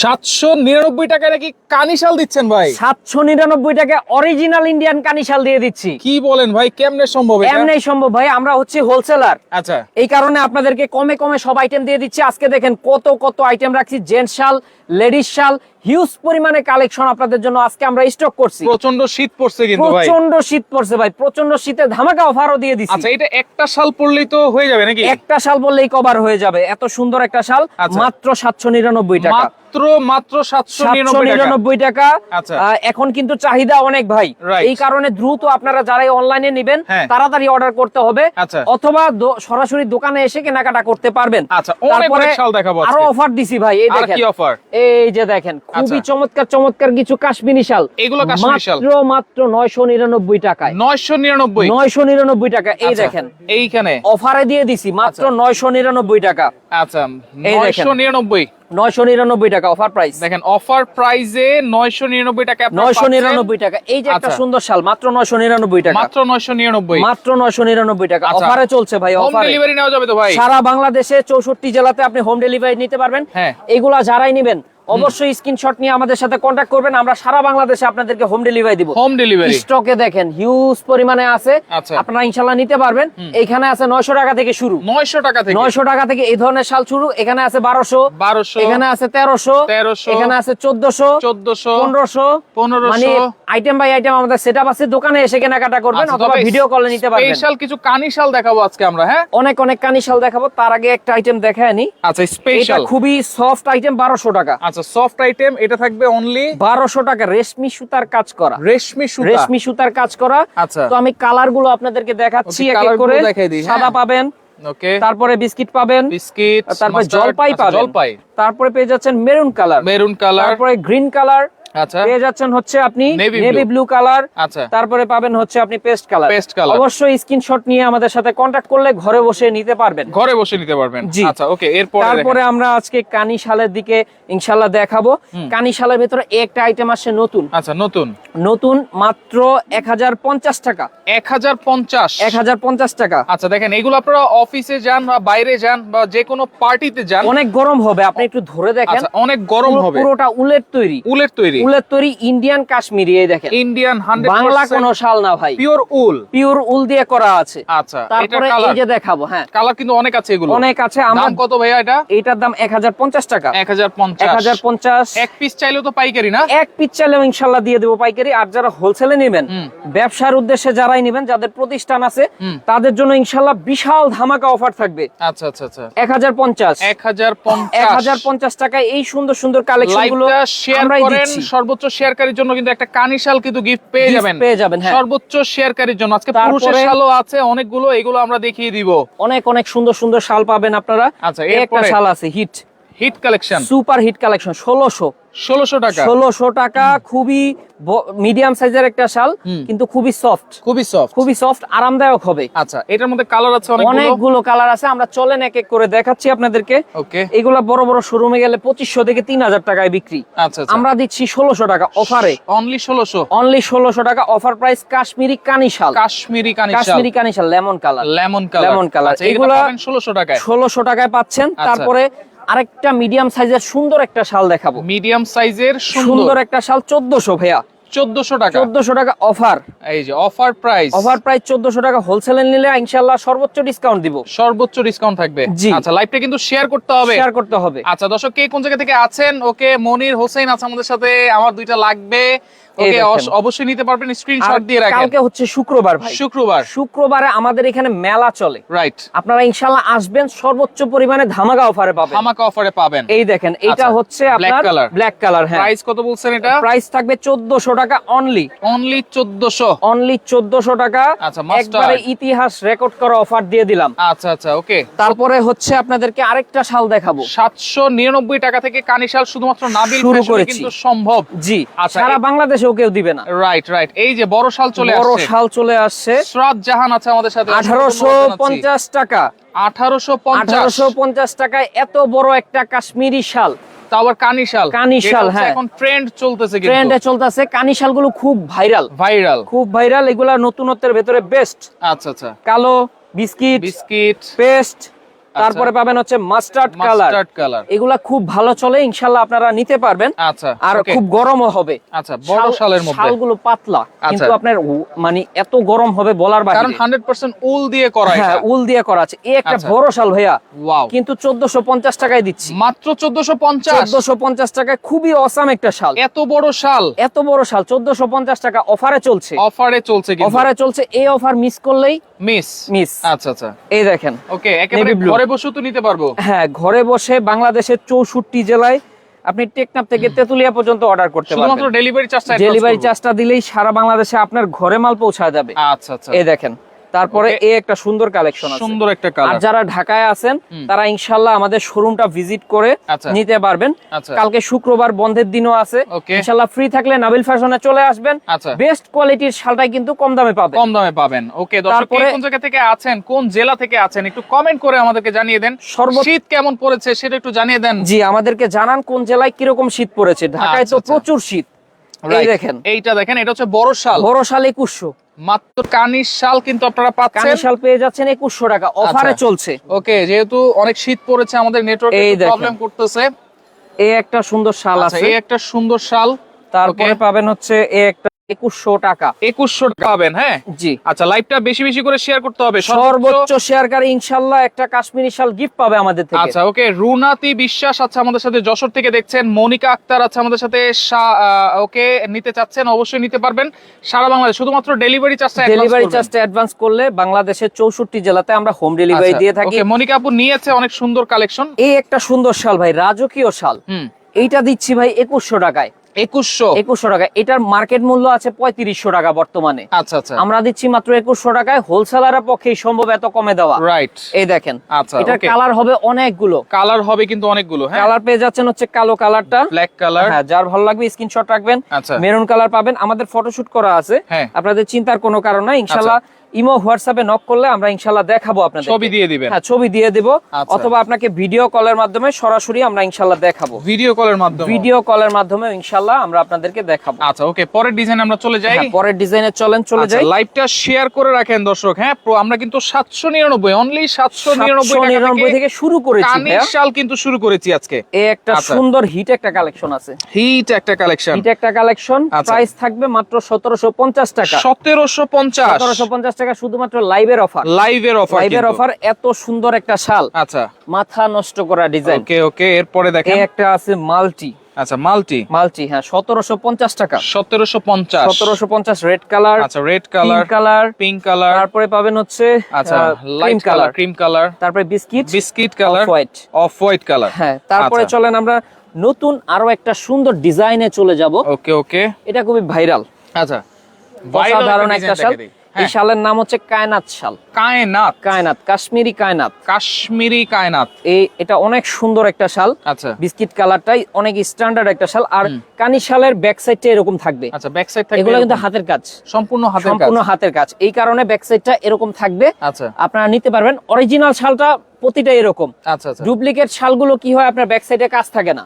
সাতশো নিরানব্বই টাকা নাকি কানিশাল দিচ্ছেন ভাই? সাতশো নিরানব্বই টাকা অরিজিনাল ইন্ডিয়ান কানিশাল দিয়ে দিচ্ছি। কি বলেন ভাই কেমনে সম্ভব কেমনে সম্ভব ভাই আমরা হচ্ছে হোলসেলার আচ্ছা। এই কারণে আপনাদেরকে কমে কমে সব আইটেম দিয়ে দিচ্ছি। আজকে দেখেন কত কত আইটেম রাখছি জেন্টস শাল লেডিস শাল হিউজ পরিমাণে কালেকশন আপনাদের জন্য আজকে আমরা স্টক করছি প্রচণ্ড শীত পড়ছে কিন্তু ভাই প্রচণ্ড শীত পড়ছে ভাই প্রচণ্ড শীতে ধামাকা অফারও দিয়ে দিচ্ছি আচ্ছা এটা একটা শাল পড়লেই তো হয়ে যাবে নাকি একটা শাল কভার হয়ে যাবে এত সুন্দর একটা শাল আচ্ছা। মাত্র সাতশো নিরানব্বই টাকা মাত্র মাত্র সাতশো সাতশো নিরানব্বই টাকা আচ্ছা। এখন কিন্তু চাহিদা অনেক ভাই এই কারণে দ্রুত আপনারা যারা অনলাইনে নেবেন হ্যাঁ। তাড়াতাড়ি অর্ডার করতে হবে আচ্ছা। অথবা সরাসরি দোকানে এসে কেনাকাটা করতে পারবেন আচ্ছা, অনেক শাল দেখাবো। আরও অফার দিছি ভাই এই আর দেখেন কি offer? এই যে দেখেন খুবই আচ্ছা। চমৎকার চমৎকার কিছু কাশ্মীরি শাল এগুলো কাশ্মীরি শাল? মাত্র মাত্র নয়শো নিরানব্বই টাকায় নয়শো নিরানব্বই নয়শো নিরানব্বই টাকা এই আচ্ছা, দেখেন এইখানে অফারে দিয়ে দিছি মাত্র আচ্ছা। নয়শো নিরানব্বই টাকা আচ্ছা এই দেখেন। নয়শো নিরানব্বই নয়শো নিরানব্বই টাকা অফার প্রাইস দেখেন অফার প্রাইজে নয়শো নিরানব্বই টাকা আপনারা নয়শো পাচ্ছেন। নিরানব্বই টাকা এই যে একটা আচ্ছা। সুন্দর শাল মাত্র নয়শো নিরানব্বই টাকা মাত্র নয়শো নিরানব্বই মাত্র নয়শো নিরানব্বই টাকা আচ্ছা। অফারে চলছে ভাই হোম ডেলিভারি নেওয়া যাবে তো ভাই সারা বাংলাদেশে চৌষট্টি জেলাতে আপনি হোম ডেলিভারি নিতে পারবেন হ্যাঁ। এগুলা যারাই নেবেন অবশ্যই স্ক্রিনশট নিয়ে আমাদের সাথে কন্ট্যাক্ট করবেন। আমরা সারা বাংলাদেশে আপনাদেরকে হোম ডেলিভারি দিব। হোম ডেলিভারি স্টকে দেখেন হিউজ পরিমাণে আছে। আচ্ছা। আপনারা ইনশাল্লাহ নিতে পারবেন। এইখানে আছে নয়শো টাকা থেকে শুরু। নয়শো টাকা থেকে। নয়শো টাকা থেকে এই ধরনের শাল শুরু। এখানে আছে বারোশো। বারোশো। এখানে আছে তেরোশো। 1300 এখানে আছে চোদ্দশো। চোদ্দশো। পনেরোশো। পনেরোশো। মানে আইটেম বাই আইটেম আমাদের সেটআপ আছে। দোকানে এসে কেনাকাটা করবেন আচ্ছা, অথবা ভিডিও কলে নিতে পারবেন। স্পেশাল কিছু কানিশাল দেখাবো আজকে আমরা হ্যাঁ? অনেক অনেক কানি শাল দেখাবো। তার আগে একটা আইটেম দেখায় নি। আচ্ছা এটা স্পেশাল খুবই সফট আইটেম বারোশো টাকা। আচ্ছা সফট আইটেম এটা থাকবে অনলি 1200 টাকা রেশমি সুতার কাজ করা। রেশমি সুতা। রেশমি সুতার কাজ করা। আচ্ছা। তো আমি কালারগুলো আপনাদেরকে দেখাচ্ছি এক এক করে। দিই, হ্যাঁ। সাদা পাবেন। ওকে তারপরে বিস্কিট পাবেন। বিস্কিট তারপরে জলপাই পাবেন। জলপাই। তারপরে পেয়ে যাচ্ছেন মেরুন কালার। Maroon colour. তারপরে গ্রিন কালার। আচ্ছা। পেয়ে যাচ্ছেন হচ্ছে আপনি নেভি ব্লু কালার আচ্ছা। তারপরে পাবেন হচ্ছে আপনি পেস্ট কালার Paste color। অবশ্যই স্ক্রিনশট নিয়ে আমাদের সাথে কন্ট্যাক্ট করলে ঘরে বসে নিতে পারবেন। ঘরে বসে নিতে পারবেন। আচ্ছা ওকে এরপর তারপরে আমরা আজকে কানি শালের দিকে ইনশাল্লাহ দেখাবো। কানি শালের ভেতরে একটা আইটেম আসছে নতুন। আচ্ছা নতুন। নতুন মাত্র এক হাজার পঞ্চাশ টাকা। এক হাজার পঞ্চাশ। এক হাজার পঞ্চাশ টাকা। আচ্ছা দেখেন এগুলো আপনারা অফিসে যান বা বাইরে যান বা যে কোনো পার্টিতে যান। অনেক গরম হবে আপনি একটু ধরে দেখেন। আচ্ছা অনেক গরম হবে। পুরোটা উলের তৈরি। উলের তৈরি। উলের তৈরি ইন্ডিয়ান কাশ্মীরি এই দেখেন। ইন্ডিয়ান বাংলা কোনো শাল না ভাই। পিওর উল। পিওর উল দিয়ে করা আছে। আচ্ছা তারপরে এই যে দেখাবো হ্যাঁ। কালার কিন্তু অনেক আছে এগুলো। অনেক আছে আমরা কত ভাইয়া এটা? এইটার দাম এক হাজার পঞ্চাশ টাকা। এক হাজার এক পিস চাইলেও তো পাইকারি না? এক পিস চাইলেও ইনশাল্লাহ দিয়ে দেবো পাইকারি। আর যারা হোলসেলে নেবেন ব্যবসার উদ্দেশ্যে যারাই নেবেন যাদের প্রতিষ্ঠান আছে তাদের জন্য ইনশাল্লাহ বিশাল ধামাকা অফার থাকবে। আচ্ছা আচ্ছা আচ্ছা। এক হাজার পঞ্চাশ। এক হাজার এক পঞ্চাশ হাজার পঞ্চাশ টাকায় এই সুন্দর সুন্দর কালেকশনগুলো লাইভটা শেয়ার করেন সর্বোচ্চ শেয়ারকারীর জন্য কিন্তু একটা কানিশাল কিন্তু গিফট পেয়ে যাবেন। পেয়ে যাবেন, হ্যাঁ। সর্বোচ্চ শেয়ারকারীর জন্য। আজকে পুরুষের শালও আছে অনেকগুলো এগুলো আমরা দেখিয়ে দিব। অনেক অনেক সুন্দর সুন্দর শাল পাবেন আপনারা। আচ্ছা, এই একটা শাল আছে hit. Hit collection. Super hit collection ষোলোশো। ষোলোশো টাকা। ষোলোশো টাকা খুবই মিডিয়াম সাইজের একটা শাল কিন্তু খুবই সফট। খুবই সফট। খুবই সফট আরামদায়ক হবে। আচ্ছা এটার মধ্যে কালার আছে অনেকগুলো? অনেকগুলো কালার আছে আমরা চলেন এক এক করে দেখাচ্ছি আপনাদেরকে। ওকে। এগুলা বড় বড় শোরুমে গেলে পঁচিশশো থেকে তিন হাজার টাকায় বিক্রি। আচ্ছা আচ্ছা। আমরা দিচ্ছি ষোলোশো টাকা অফারে অনলি ষোলোশো? অনলি ষোলোশো টাকা অফার প্রাইস কাশ্মীরি কানি শাল। কাশ্মীরি কানিশাল কাশ্মীরি কানি শাল lemon colour lemon colour lemon colour এগুলো এগুলা ষোলোশো টাকায়। ষোলোশো টাকায় পাচ্ছেন। আচ্ছা। তারপরে আরেকটা মিডিয়াম সাইজের সুন্দর একটা শাল দেখাবো। মিডিয়াম সাইজের সুন্দর। একটা শাল চোদ্দশো ভাইয়া। চোদ্দশো টাকা। চোদ্দশো টাকা অফার এই যে অফার প্রাইস অফার প্রাইস চোদ্দশো টাকা হোলসেলে নিলে ইনশাল্লাহ সর্বোচ্চ ডিসকাউন্ট দিব। সর্বোচ্চ ডিসকাউন্ট থাকবে। জি। আচ্ছা লাইভটা কিন্তু শেয়ার করতে হবে। শেয়ার করতে হবে। আচ্ছা দর্শক কে কোন জায়গা থেকে আছেন? ওকে মনির হোসেন আছে আমাদের সাথে। আমার দুইটা লাগবে। ওকে অবশ্যই নিতে পারবেন স্ক্রিনশট দিয়ে রাখেন। কালকে হচ্ছে শুক্রবার ভাই। শুক্রবার। শুক্রবারে আমাদের এখানে মেলা চলে। রাইট আপনারা ইনশাল্লাহ আসবেন সর্বোচ্চ পরিমাণে ধামাকা অফারে পাবেন। ধামাকা অফারে পাবেন। এই দেখেন এটা আচ্ছা, হচ্ছে আপনার। ব্ল্যাক কালার হ্যাঁ। প্রাইস কত বলছেন এটা? প্রাইস থাকবে চোদ্দশো টাকা অনলি অনলি চোদ্দশো। অনলি চোদ্দশো টাকা। আচ্ছা, একবারে ইতিহাস রেকর্ড করা অফার দিয়ে দিলাম। আচ্ছা আচ্ছা ওকে তারপরে হচ্ছে আপনাদেরকে আরেকটা শাল দেখাবো। সাতশো নিরানব্বই টাকা থেকে কানিশাল শুধুমাত্র নাবিল শুরু ফ্যাশনে করেছি। কিন্তু সম্ভব। জি আচ্ছা, সারা এই- বাংলাদেশেও কেউ দিবে না। রাইট রাইট এই যে বড় শাল চলে বড় শাল চলে আসছে। শ্রাদ জাহান আছে আমাদের সাথে। আঠারোশো পঞ্চাশ টাকা। আঠারোশো পঞ্চাশ। আঠারোশো পঞ্চাশ টাকায় এত বড় একটা কাশ্মীরি শাল। কানিশাল কানিশাল, যেটা হ্যাঁ। এখন ট্রেন্ড চলতেছে ট্রেন্ডে চলতেছে। কানি শালগুলো খুব ভাইরাল ভাইরাল খুব ভাইরাল এগুলা নতুনত্বের ভেতরে বেস্ট আচ্ছা আচ্ছা। কালো বিস্কিট বিস্কিট। পেস্ট তারপরে পাবেন হচ্ছে মাস্টার্ড কালার কালার এগুলা খুব ভালো চলে ইনশাল্লাহ আপনারা নিতে পারবেন। আচ্ছা আর খুব গরমও হবে। আচ্ছা বড় শাল- শালের মধ্যে। শালগুলো পাতলা কিন্তু আচ্ছা। আপনার মানে এত গরম হবে বলার বাইরে। কারণ 100% উল দিয়ে করা হ্যাঁ উল দিয়ে করা আছে। এই একটা আচ্ছা। বড় শাল ভাইয়া ওয়াও কিন্তু চোদ্দশো পঞ্চাশ টাকায় দিচ্ছি। মাত্র 1450 চোদ্দশো পঞ্চাশ টাকায় খুবই অসাম একটা শাল। এত বড় শাল? এত বড় শাল চোদ্দশো পঞ্চাশ টাকা অফারে চলছে। অফারে চলছে কিন্তু। অফারে চলছে এই অফার মিস করলেই মিস মিস আচ্ছা আচ্ছা। এই দেখেন ওকে একেবারে। ঘরে বসে তো নিতে পারব। হ্যাঁ ঘরে বসে বাংলাদেশের চৌষট্টি জেলায় আপনি টেকনাপ থেকে তেতুলিয়া পর্যন্ত অর্ডার করতে শুধুমাত্র ডেলিভারি চার্জটা ডেলিভারি চার্জটা দিলেই সারা বাংলাদেশে আপনার ঘরে মাল পৌঁছা যাবে। আচ্ছা আচ্ছা। এই দেখেন তারপরে এ একটা সুন্দর কালেকশন আছে। সুন্দর একটা আর কালার যারা ঢাকায় আছেন তারা ইনশাল্লাহ আমাদের শোরুমটা ভিজিট করে আচ্ছা। নিতে পারবেন। আচ্ছা। কালকে শুক্রবার বন্ধের দিনও আছে. ইনশাল্লাহ ফ্রি থাকলে নাবিল ফ্যাশনে চলে আসবেন। আচ্ছা। বেস্ট কোয়ালিটির শালটাই কিন্তু কম দামে পাবেন। কম দামে পাবেন। ওকে দর্শক কোন জায়গা থেকে আছেন কোন জেলা থেকে আছেন একটু কমেন্ট করে আমাদেরকে জানিয়ে দেন। সর্ব- শীত কেমন পড়েছে সেটা একটু জানিয়ে দেন। জি আমাদেরকে জানান কোন জেলায় কীরকম শীত পড়েছে। ঢাকায় আচ্ছা, তো আচ্ছা। প্রচুর শীত। এই দেখেন। এইটা দেখেন এটা হচ্ছে বড় শাল। বড় শাল একুশশো। মাত্র কানির শাল কিন্তু আপনারা পাচ্ছেন। কানি শাল পেয়ে যাচ্ছেন টাকা। অফারে আচ্ছা। চলছে। ওকে যেহেতু অনেক শীত পড়েছে আমাদের নেটওয়ার্ক প্রবলেম করতেছে। এই একটা সুন্দর শাল আচ্ছা আছে। এই একটা সুন্দর শাল। তারপরে পাবেন হচ্ছে এই একটা একুশশো টাকা। একুশশো টাকা পাবেন হ্যাঁ? জি। আচ্ছা লাইভটা বেশি বেশি করে শেয়ার করতে হবে। সর্বোচ্চ শেয়ারকারী ইনশাল্লাহ একটা কাশ্মীরি শাল গিফট পাবে আমাদের থেকে। আচ্ছা ওকে রুনাতি বিশ্বাস আছে আমাদের সাথে যশোর থেকে দেখছেন। মনিকা আক্তার আছে আমাদের সাথে ওকে নিতে চাচ্ছেন অবশ্যই নিতে পারবেন। সারা বাংলাদেশ শুধুমাত্র ডেলিভারি চার্জটা ডেলিভারি চার্জটা অ্যাডভান্স করলে বাংলাদেশের চৌষট্টি জেলাতে আমরা হোম ডেলিভারি দিয়ে থাকি। মনিকা আপু নিয়েছে অনেক সুন্দর কালেকশন এই একটা সুন্দর শাল ভাই রাজকীয় শাল। হুম। এইটা দিচ্ছি ভাই একুশশো টাকায়। একুশশো। এটার মার্কেট মূল্য আছে পঁয়ত্রিশশো টাকা বর্তমানে। আচ্ছা আচ্ছা। আমরা দিচ্ছি মাত্র একুশশো টাকায়। হোলসেলারের পক্ষেই সম্ভব এত কমে দেওয়া। রাইট এই দেখেন। আচ্ছা এটার কালার হবে অনেকগুলো। কালার হবে কিন্তু অনেকগুলো হ্যাঁ? কালার পেয়ে যাচ্ছেন হচ্ছে কালো কালারটা ব্ল্যাক কালার হ্যাঁ যার ভালো লাগবে স্ক্রিনশট রাখবেন। আচ্ছা। মেরুন কালার পাবেন। আমাদের ফটোশুট করা আছে। হ্যাঁ। আপনাদের চিন্তার কোনো কারণ নাই। ইনশাল্লাহ ইমো হোয়াটসঅ্যাপে নক করলে আমরা ইনশাল্লাহ দেখাবো আপনাদের ছবি দিয়ে দিবেন। হ্যাঁ ছবি দিয়ে দিব। আচ্ছা। অথবা আপনাকে ভিডিও কলের মাধ্যমে সরাসরি আমরা ইনশাল্লাহ দেখাবো। ভিডিও কলের মাধ্যমে। ভিডিও কলের মাধ্যমে ইনশাল্লাহ আমরা আপনাদেরকে দেখাবো। আচ্ছা ওকে পরের ডিজাইন আমরা চলে যাই। হ্যাঁ, পরের ডিজাইনে চলেন চলে আচ্ছা, যাই। লাইভটা শেয়ার করে রাখেন দর্শক হ্যাঁ আমরা কিন্তু সাতশো নিরানব্বই অনলি সাতশো নিরানব্বই টাকা নিরানব্বই থেকে থেকে শুরু করেছি কানের। শাল কিন্তু শুরু করেছি আজকে। এই একটা আচ্ছা। সুন্দর হিট একটা কালেকশন আছে। হিট একটা কালেকশন হিট একটা কালেকশন আচ্ছা। প্রাইস থাকবে মাত্র সতেরোশো পঞ্চাশ টাকা। সতেরোশো পঞ্চাশ। সতেরোশো পঞ্চাশ টাকা শুধুমাত্র লাইভের অফার লাইভের অফার লাইভের অফার এত সুন্দর একটা শাল। আচ্ছা। মাথা নষ্ট করা ডিজাইন ওকে ওকে এরপরে দেখেন। এই একটা আছে মাল্টি। আচ্ছা মাল্টি? মাল্টি হ্যাঁ সতেরোশো পঞ্চাশ টাকা। সতেরোশো পঞ্চাশ। সতেরোশো পঞ্চাশ রেড কালার আচ্ছা red colour colour colour pink colour তারপরে পাবেন হচ্ছে আচ্ছা লাইট কালার ক্রিম কালার তারপরে biscuit biscuit colour white off white colour হ্যাঁ তারপরে আচ্ছা। চলেন আমরা নতুন আরও একটা সুন্দর ডিজাইনে চলে যাব। ওকে ওকে এটা খুবই ভাইরাল আচ্ছা। ভাইরাল অসাধারণ একটা শাল। এই হ্যাঁ, শালের নাম হচ্ছে কায়নাত শাল। কায়নাত। কায়নাত কাশ্মীরি কায়নাত। কাশ্মীরি কায়নাত। এই এটা অনেক সুন্দর একটা শাল। আচ্ছা। বিস্কিট কালারটাই অনেক স্ট্যান্ডার্ড একটা শাল। আর কানি শালের ব্যাক সাইডটা এরকম থাকবে। আচ্ছা ব্যাক সাইড থাকবে এগুলো কিন্তু হাতের কাজ। সম্পূর্ণ হাতের কাজ। সম্পূর্ণ হাতের কাজ। এই কারণে ব্যাক সাইডটা এরকম থাকবে। আচ্ছা। আপনারা নিতে পারবেন। অরিজিনাল শালটা প্রতিটা এরকম। আচ্ছা আচ্ছা। ডুপ্লিকেট শালগুলো কি হয় আপনার ব্যাক সাইডে কাজ থাকে না।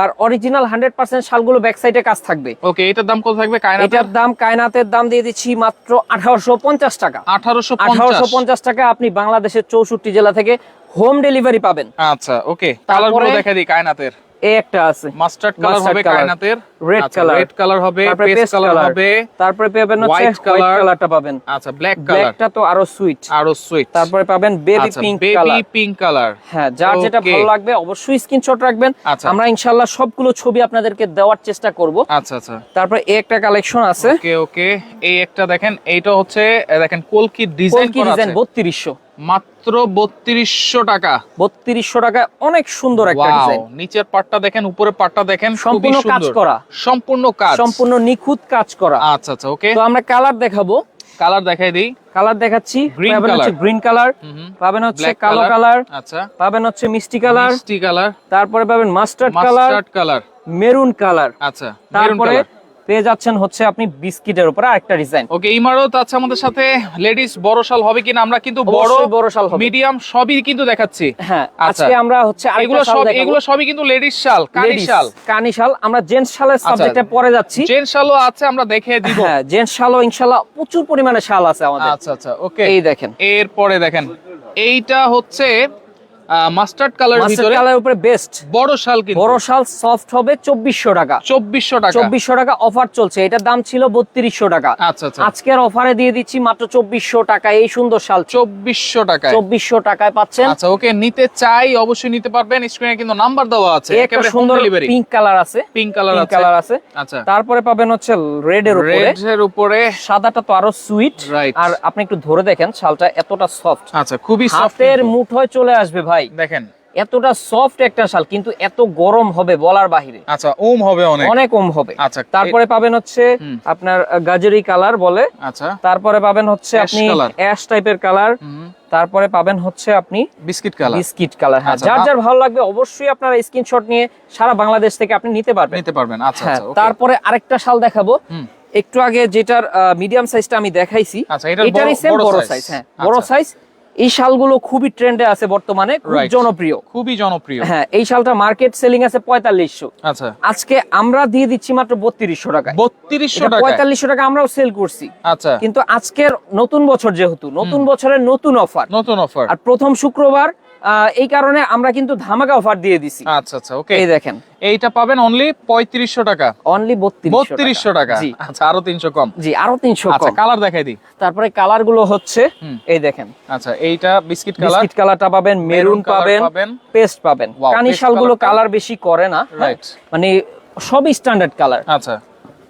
আর অরিজিনাল হান্ড্রেড পার্সেন্ট শালগুলো ব্যাক সাইডে কাজ থাকবে। ওকে এটার দাম কত থাকবে এটার দাম কায়নাতের দাম দিয়ে দিচ্ছি মাত্র আঠারোশো পঞ্চাশ টাকা। আঠারোশো আঠারোশো পঞ্চাশ টাকা আপনি বাংলাদেশের চৌষট্টি জেলা থেকে হোম ডেলিভারি পাবেন। আচ্ছা ওকে কালারগুলো দেখা দিই কায়নাতের। এই একটা আছে। মাস্টার্ড কালার হবে কায়নাতের। Red colour, রেড কালার হবে পেস্ট কালার কালার হবে। তারপরে পাবেন হচ্ছে হোয়াইট কালারটা পাবেন। আচ্ছা ব্ল্যাক কালার ব্ল্যাকটা তো আরও সুইট আরও সুইট তারপরে পাবেন baby pink baby colour pink colour হ্যাঁ যার যেটা ভালো লাগবে অবশ্যই স্ক্রিনশট রাখবেন। আচ্ছা। আমরা ইনশাআল্লাহ সবগুলো ছবি আপনাদেরকে দেওয়ার চেষ্টা করব। আচ্ছা আচ্ছা। তারপরে এই একটা কালেকশন আছে। ওকে ওকে এই একটা দেখেন এইটা হচ্ছে দেখেন কলকি ডিজাইন কলকি করা ডিজাইন আছে। বত্রিশশো। মাত্র 3200 টাকা। বত্রিশশো টাকায় অনেক সুন্দর একটা ডিজাইন নিচের পাটটা দেখেন উপরের পাটটা দেখেন সম্পূর্ণ কাজ করা। সম্পূর্ণ কাজ। সম্পূর্ণ নিখুঁত কাজ করা। আচ্ছা আচ্ছা ওকে। তো আমরা কালার দেখাবো। কালার দেখাই দিই। কালার দেখাচ্ছি। পাবেন হচ্ছে গ্রিন কালার পাবেন হচ্ছে কালো কালার আচ্ছা। পাবেন হচ্ছে মিষ্টি কালার মিষ্টি কালার তারপরে পাবেন mustard colour mustard colour maroon colour আচ্ছা তারপরে পেয়ে যাচ্ছেন হচ্ছে আপনি বিস্কিটের উপরে আরেকটা ডিজাইন। ওকে ইমারত আছে আমাদের সাথে। লেডিস বড় শাল হবে কিনা আমরা কিন্তু বড় বড় শাল হবে। মিডিয়াম সবই কিন্তু দেখাচ্ছি। হ্যাঁ আচ্ছা। আজকে আমরা হচ্ছে এগুলো সব এগুলো সবই কিন্তু লেডিস শাল কানি শাল। কানি শাল। আমরা জেন্টস শালের সাবজেক্টে পরে যাচ্ছি। জেন শালও আছে আমরা দেখে দিব। হ্যাঁ জেন্টস শালও ইনশাআল্লাহ প্রচুর পরিমাণে শাল আছে আমাদের। আচ্ছা আচ্ছা ওকে। এই দেখেন। এরপরে দেখেন এইটা হচ্ছে মাস্টার্ড কালার ভিতরে কালার উপরে বেস্ট বড় শাল কিন্তু। বড় শাল সফট হবে চব্বিশশো টাকা। চব্বিশশো টাকা। চব্বিশশো টাকা অফার চলছে। এটার দাম ছিল বত্রিশশো টাকা। আচ্ছা আচ্ছা। আজকের অফারে দিয়ে দিচ্ছি মাত্র চব্বিশশো টাকা। এই সুন্দর শাল। চব্বিশশো টাকায়। চব্বিশশো টাকায় পাচ্ছেন। আচ্ছা ওকে নিতে চাই অবশ্যই নিতে পারবেন। স্ক্রিনে কিন্তু নাম্বার দেওয়া আছে। একেবারে সুন্দর ডেলিভারি পিঙ্ক কালার আছে। পিঙ্ক কালার আছে। কালার আছে। আচ্ছা। তারপরে পাবেন হচ্ছে রেড এর উপরে। রেড এর উপরে। সাদাটা তো আরও সুইট Right. আর আপনি একটু ধরে দেখেন শালটা এতটা সফট আচ্ছা খুবই সফট হাতের মুঠোয় চলে আসবে ভাই। দেখেন। এতটা সফট একটা শাল কিন্তু এত গরম হবে বলার বাহিরে। আচ্ছা ওম হবে অনেক। অনেক কম হবে। আচ্ছা তারপরে পাবেন হচ্ছে আপনার গাজরি কালার বলে। আচ্ছা। তারপরে পাবেন হচ্ছে আপনি অ্যাশ টাইপের কালার তারপরে পাবেন হচ্ছে আপনি বিস্কিট কালার বিস্কিট কালার হ্যাঁ আচ্ছা, যার যার ভালো লাগবে অবশ্যই আপনারা স্ক্রিনশট নিয়ে সারা বাংলাদেশ থেকে আপনি নিতে পারবেন। নিতে পারবেন। আচ্ছা হ্যাঁ আচ্ছা তারপরে আরেকটা শাল দেখাবো। একটু আগে যেটার মিডিয়াম সাইজটা আমি দেখাইছি আচ্ছা, এটার এটারই বড়- সেম বড় বড় সাইজ হ্যাঁ বড় আচ্ছা। সাইজ এই শালগুলো খুবই ট্রেন্ডে আছে বর্তমানে খুব জনপ্রিয়। খুবই জনপ্রিয়। হ্যাঁ এই শালটা মার্কেট সেলিং আছে পঁয়তাল্লিশশো। আচ্ছা। আজকে আমরা দিয়ে দিচ্ছি মাত্র বত্রিশশো টাকা বত্রিশশো টাকা পঁয়তাল্লিশশো টাকা আমরাও সেল করছি। আচ্ছা। কিন্তু আজকের নতুন বছর যেহেতু নতুন বছরের নতুন অফার নতুন অফার আর প্রথম শুক্রবার এই কারণে আমরা কিন্তু ধামাকা অফার দিয়ে দিছি। আচ্ছা আচ্ছা ওকে এই দেখেন। এইটা পাবেন অনলি পঁয়ত্রিশশো টাকা। অনলি বত্রিশশো বত্রিশশো টাকা। আচ্ছা আরও তিনশো কম। জি আরও তিনশো আচ্ছা কালার দেখাই দিই। তারপরে কালারগুলো হচ্ছে এই দেখেন। আচ্ছা এইটা বিস্কিট কালার বিস্কিট কালারটা পাবেন মেরুন পাবেন। পেস্ট পাবেন। Wow, কানি paste শালগুলো কালার বেশি করে না হ্যাঁ? রাইট মানে সবই স্ট্যান্ডার্ড কালার আচ্ছা।